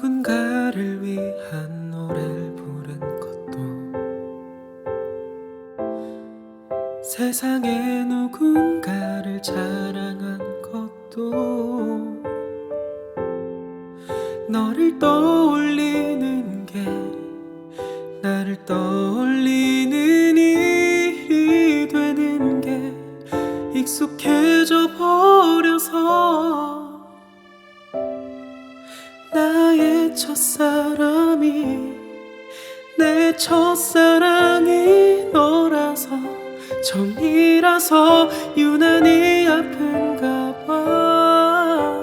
누군가를 위한 노래를 부른 것도 세상에 누군가를 자랑한 것도 너를 떠올리는 게 나를 떠올리는 일이 되는 게 익숙해져 버려서 첫사람이 내 첫사랑이 너라서 처음이라서 유난히 아픈가 봐.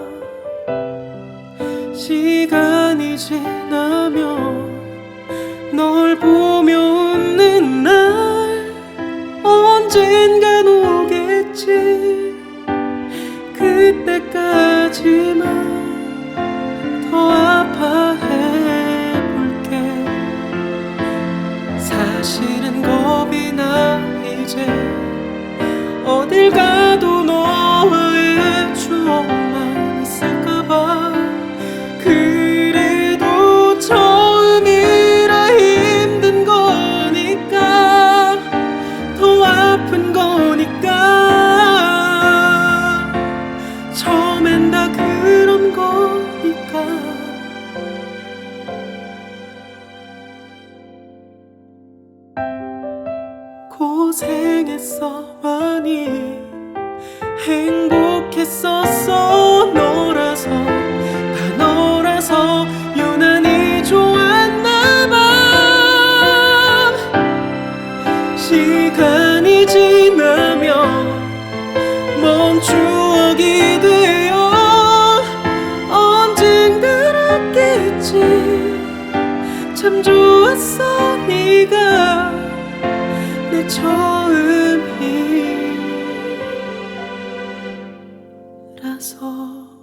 시간이 지나면 널 보며 웃는 날 언젠간 오겠지. 그때까지만 사실은 겁이 나 이제 어딜 가도 너와의 추억만 있을까봐 그 고생했어 많이. 행복했었어 너라서. 다 너라서 유난히 좋았나 봐. 시간이 지나면 먼 추억이 되어 언젠가 알았겠지. 참 좋았어 처음이라서